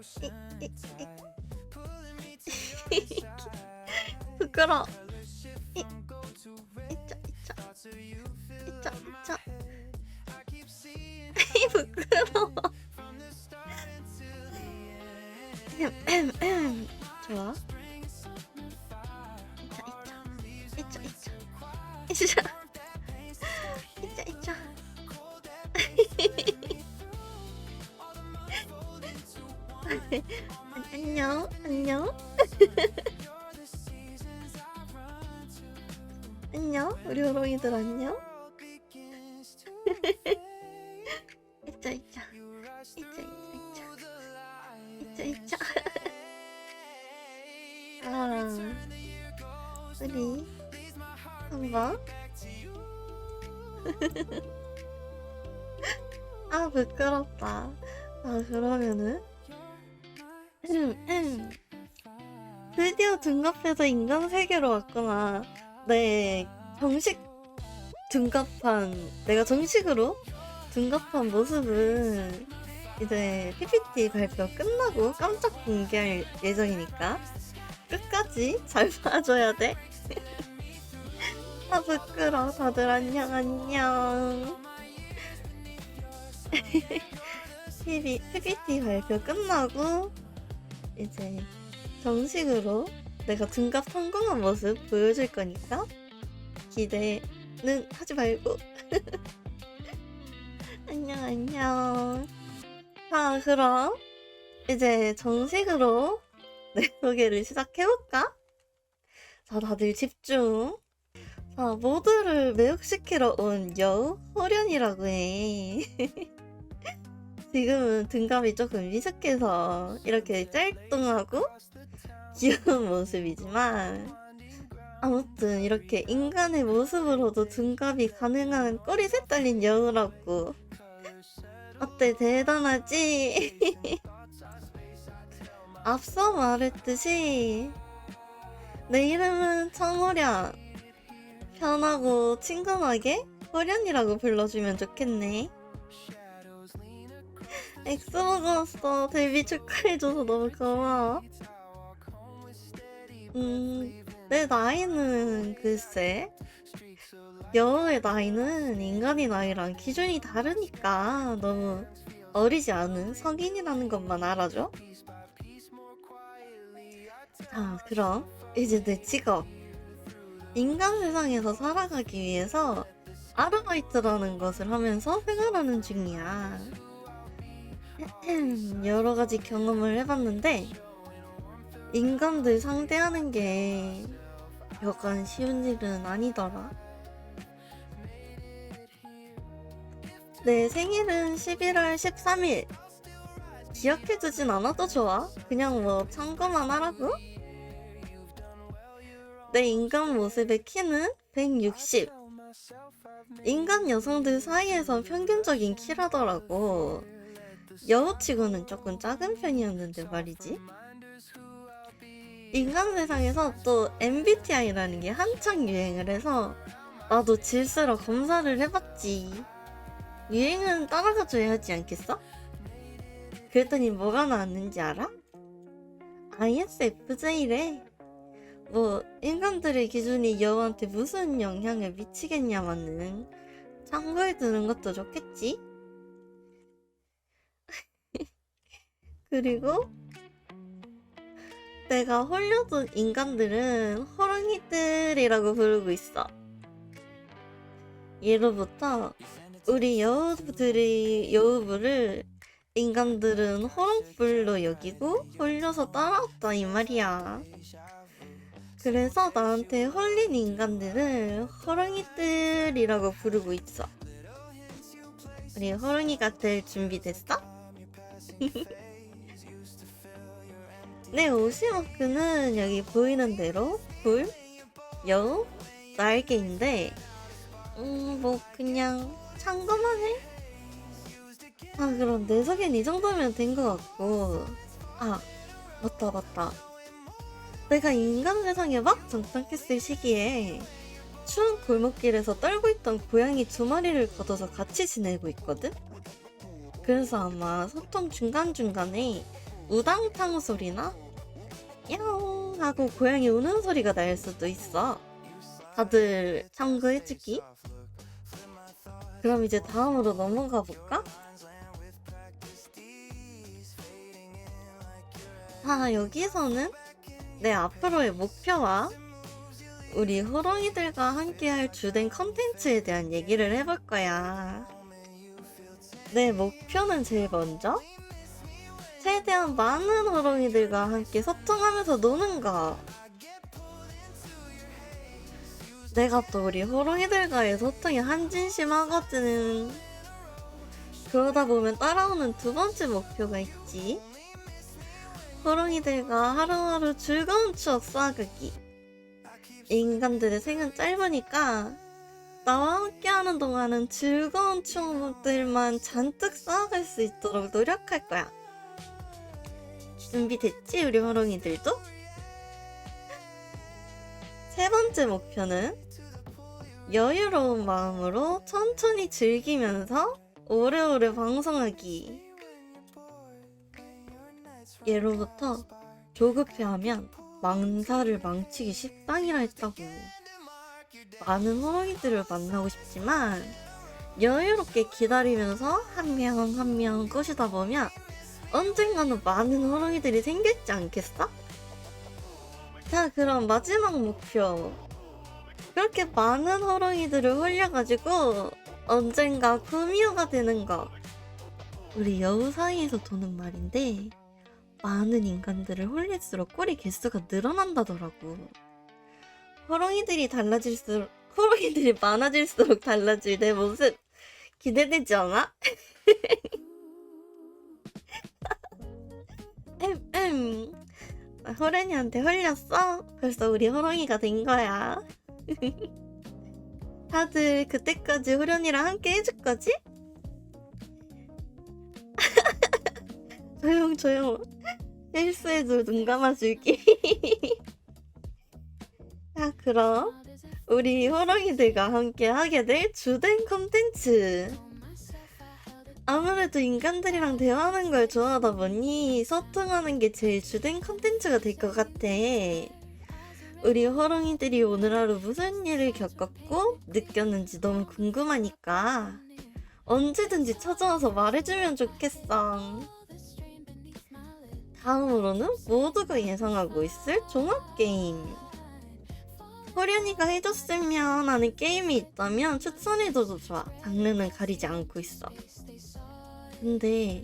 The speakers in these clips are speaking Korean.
이, 이, 이. 부끄러. 이, 이짜 이짜 이짜 이짜. 이 부끄러 안녕 안녕. 안녕 우리 호롱이들 안녕. 이짜 이짜 이짜 이짜 이짜 이짜 아 우리 한번. 아 부끄럽다. 아 그러면은 음, 드디어 둔갑해서 인간 세계로 왔구나. 네, 정식 둔갑한, 내가 정식으로 둔갑한 모습은 이제 PPT 발표 끝나고 깜짝 공개할 예정이니까 끝까지 잘 봐줘야 돼. 아, 부끄러워. 다들 안녕, 안녕. PPT 발표 끝나고 이제 정식으로 내가 등갑 성공한 모습 보여줄 거니까 기대는 하지 말고. 안녕 안녕. 자 그럼 이제 정식으로 내 소개를 시작해볼까? 자 다들 집중. 자 모두를 매혹시키러 온 여우 호련이라고 해 지금은 등갑이 조금 미숙해서 이렇게 짤뚱하고 귀여운 모습이지만 아무튼 이렇게 인간의 모습으로도 등갑이 가능한 꼬리 셋 달린 여우라고. 어때? 대단하지? 앞서 말했듯이 내 이름은 청호련. 편하고 친근하게 호련이라고 불러주면 좋겠네 엑스 먹었어. 데뷔 축하해줘서 너무 고마워. 음, 내 나이는 글쎄. 여우의 나이는 인간의 나이랑 기준이 다르니까 너무 어리지 않은 성인이라는 것만 알아줘. 자, 그럼 이제 내 직업. 인간 세상에서 살아가기 위해서 아르바이트라는 것을 하면서 생활하는 중이야. 여러 가지 경험을 해봤는데 인간들 상대하는 게 여간 쉬운 일은 아니더라. 내 생일은 11월 13일. 기억해주진 않아도 좋아. 그냥 뭐 참고만 하라고. 내 인간 모습의 키는 160. 인간 여성들 사이에서 평균적인 키라더라고. 여우치고는 조금 작은 편이었는데 말이지. 인간 세상에서 또 MBTI라는 게 한창 유행을 해서 나도 질서로 검사를 해봤지. 유행은 따라가줘야 하지 않겠어? 그랬더니 뭐가 나왔는지 알아? ISFJ래. 뭐 인간들의 기준이 여우한테 무슨 영향을 미치겠냐마는 참고해 두는 것도 좋겠지? 그리고 내가 홀려둔 인간들은 호랑이들이라고 부르고 있어. 예로부터 우리 여우들이 여우부를 인간들은 호롱불로 여기고 홀려서 따라왔다 이 말이야. 그래서 나한테 홀린 인간들을 호랑이들이라고 부르고 있어. 우리 호랑이가 될 준비 됐어? 내 오시마크는 여기 보이는 대로 불, 여우, 날개인데 음 뭐 그냥 참고만 해. 아 그럼 내 소개는 이 정도면 된 것 같고 아 맞다 맞다 내가 인간 세상에 막 정착했을 시기에 추운 골목길에서 떨고 있던 고양이 두 마리를 걷어서 같이 지내고 있거든? 그래서 아마 소통 중간중간에 우당탕 소리나 야옹 하고 고양이 우는 소리가 날 수도 있어. 다들 참고해 주기. 그럼 이제 다음으로 넘어가 볼까? 아, 여기서는 내 앞으로의 목표와 우리 호롱이들과 함께할 주된 컨텐츠에 대한 얘기를 해볼 거야. 내 목표는 제일 먼저 최대한 많은 호롱이들과 함께 소통하면서 노는 거. 내가 또 우리 호롱이들과의 소통이 한진심하거든. 그러다 보면 따라오는 두 번째 목표가 있지. 호롱이들과 하루하루 즐거운 추억 쌓아가기. 인간들의 생은 짧으니까 나와 함께하는 동안은 즐거운 추억들만 잔뜩 쌓아갈 수 있도록 노력할 거야. 준비됐지, 우리 호롱이들도? 세 번째 목표는 여유로운 마음으로 천천히 즐기면서 오래오래 방송하기. 예로부터 조급해하면 망사를 망치기 십상이라 했다고. 많은 호랑이들을 만나고 싶지만 여유롭게 기다리면서 한 명 한명 꼬시다 보면 언젠가는 많은 호랑이들이 생겼지 않겠어? 자 그럼 마지막 목표 그렇게 많은 호랑이들을 홀려가지고 언젠가 구미호가 되는 거 우리 여우 사이에서 도는 말인데 많은 인간들을 홀릴수록 꼬리 개수가 늘어난다더라고. 호롱이들이 달라질수록 호롱이들이 많아질수록 달라질 내 모습 기대되지 않아? 호랑이한테 홀렸어? 벌써 우리 호랑이가 된 거야. 다들 그때까지 호련이랑 함께 해줄 거지? 조용 조용 실수해도 눈 감아줄게 자 그럼 우리 호랑이들과 함께 하게 될 주된 컨텐츠 아무래도 인간들이랑 대화하는 걸 좋아하다 보니 소통하는 게 제일 주된 컨텐츠가 될 것 같아 우리 호랑이들이 오늘 하루 무슨 일을 겪었고 느꼈는지 너무 궁금하니까 언제든지 찾아와서 말해주면 좋겠어. 다음으로는 모두가 예상하고 있을 종합게임. 호련이가 해줬으면 하는 게임이 있다면 추천해줘도 좋아. 장르는 가리지 않고 있어. 근데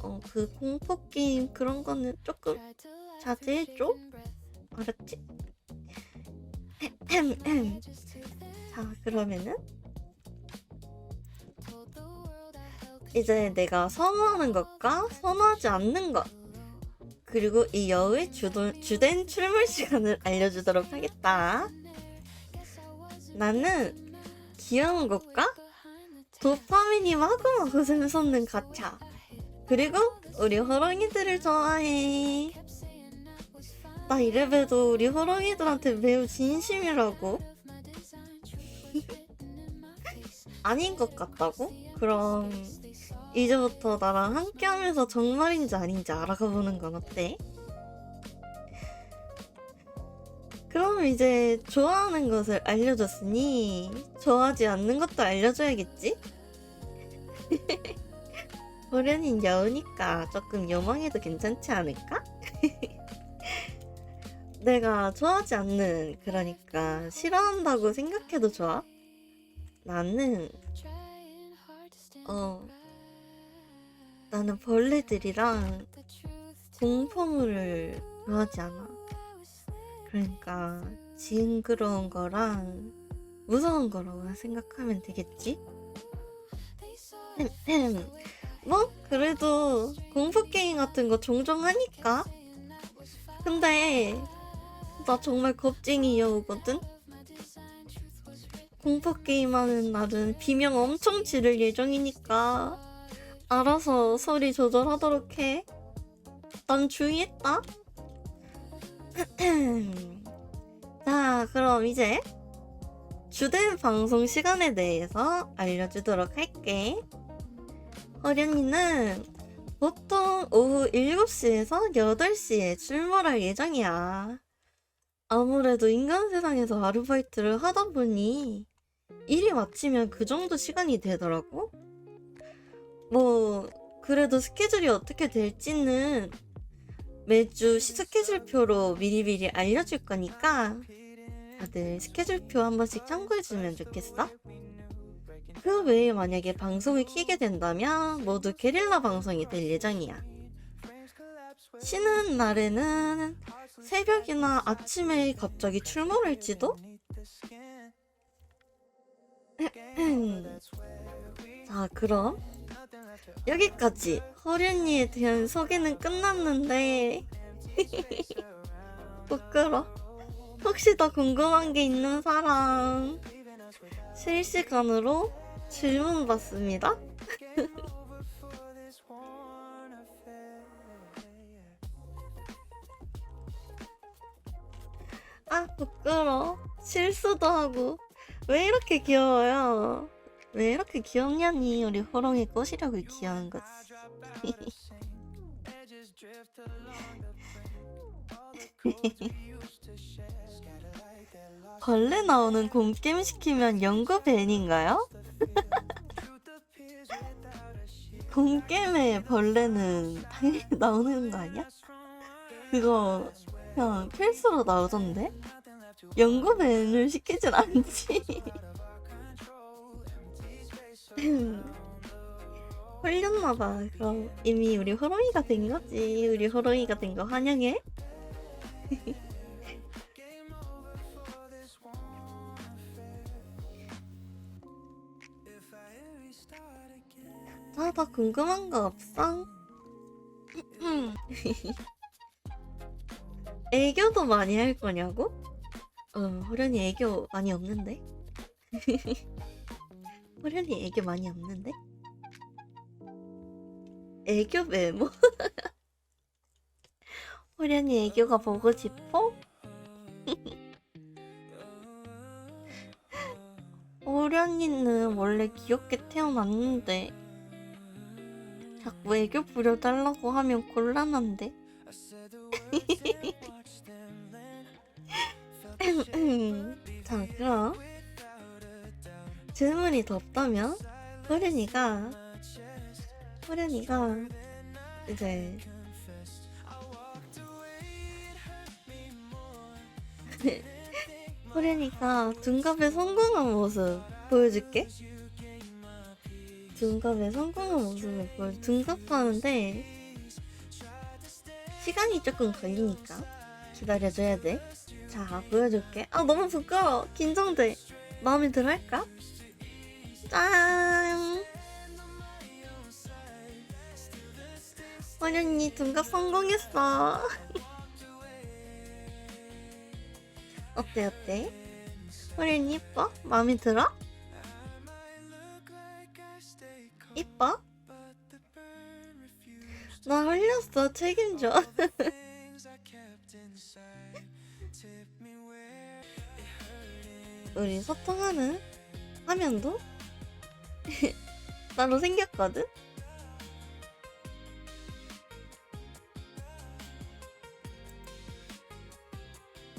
어, 그 공포 게임 그런 거는 조금 자제해줘. 알았지? 자, 그러면은 이제 내가 선호하는 것과 선호하지 않는 것 그리고 이 여우의 주도, 주된 출몰 시간을 알려주도록 하겠다. 나는 귀여운 것과 도파민이 마구마구 샘솟는 가차 그리고 우리 호랑이들을 좋아해. 나 이래봬도 우리 호랑이들한테 매우 진심이라고? 아닌 것 같다고? 그럼 이제부터 나랑 함께 하면서 정말인지 아닌지 알아가 보는 건 어때? 그럼 이제 좋아하는 것을 알려줬으니 좋아하지 않는 것도 알려줘야겠지? 호련인 여우니까 조금 요망해도 괜찮지 않을까? 내가 좋아하지 않는 그러니까 싫어한다고 생각해도 좋아? 나는 어 나는 벌레들이랑 공포물을 좋아하지 않아. 그러니까 징그러운 거랑 무서운 거라고 생각하면 되겠지? 뭐 그래도 공포 게임 같은 거 종종 하니까. 근데 나 정말 겁쟁이 여우거든. 공포 게임 하는 날은 비명 엄청 지를 예정이니까 알아서 소리 조절하도록 해. 난 주의했다. 자, 그럼 이제 주된 방송 시간에 대해서 알려주도록 할게. 허련이는 보통 오후 7시에서 8시에 출몰할 예정이야. 아무래도 인간 세상에서 아르바이트를 하다 보니 일이 마치면 그 정도 시간이 되더라고. 뭐 그래도 스케줄이 어떻게 될지는 매주 시- 스케줄표로 미리미리 알려줄 거니까 다들 스케줄표 한 번씩 참고해주면 좋겠어? 그 외에 만약에 방송을 키게 된다면 모두 게릴라 방송이 될 예정이야. 쉬는 날에는 새벽이나 아침에 갑자기 출몰할지도? 자, 그럼 여기까지 허련이에 대한 소개는 끝났는데 부끄러. 혹시 더 궁금한 게 있는 사람 실시간으로 질문 받습니다. 아 부끄러. 실수도 하고 왜 이렇게 귀여워요? 왜 이렇게 귀엽냐니 우리 호롱이 꼬시려고 귀여운 거지. 벌레 나오는 곰게임 시키면 연구 밴인가요? 곰게임에 벌레는 당연히 나오는 거 아니야? 그거 그냥 필수로 나오던데? 연구 밴을 시키진 않지. 홀렸나봐. 그럼 이미 우리 호롱이가 된 거지. 우리 호롱이가 된 거 환영해. 자, 더 궁금한 거 없어? 애교도 많이 할 거냐고? 어, 호련이 애교 많이 없는데? 호련이 애교 많이 없는데? 애교 메모? 호련이 애교가 보고 싶어? 호련이는 원래 귀엽게 태어났는데 자꾸 애교 부려달라고 하면 곤란한데? 자 그럼 질문이 더 없다면 호련이가 호련이가 이제 호련이가 둔갑에 성공한 모습 보여줄게 둔갑에 성공한 모습을 보여 둔갑하는데 시간이 조금 걸리니까 기다려줘야 돼. 자, 보여줄게. 아, 너무 부끄러워. 긴장돼. 마음에 들어 할까? 짠! 원현이 둔갑 성공했어. 어때, 어때? 원현이 이뻐? 마음에 들어? 이뻐? 나 흘렸어. 책임져. 우리 소통하는 화면도 나로 생겼거든?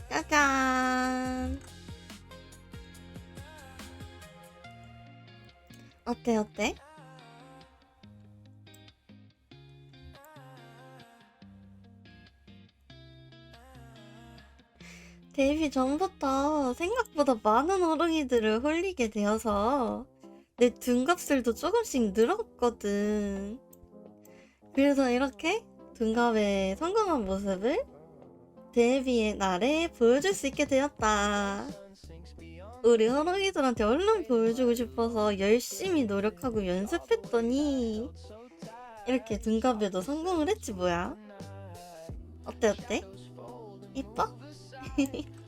짜잔! 어때, 어때? 데뷔 전부터 생각보다 많은 호롱이들을 홀리게 되어서 내 둔갑술도 조금씩 늘었거든. 그래서 이렇게 둔갑의 성공한 모습을 데뷔의 날에 보여줄 수 있게 되었다. 우리 호롱이들한테 얼른 보여주고 싶어서 열심히 노력하고 연습했더니 이렇게 둔갑에도 성공을 했지 뭐야. 어때 어때? 이뻐?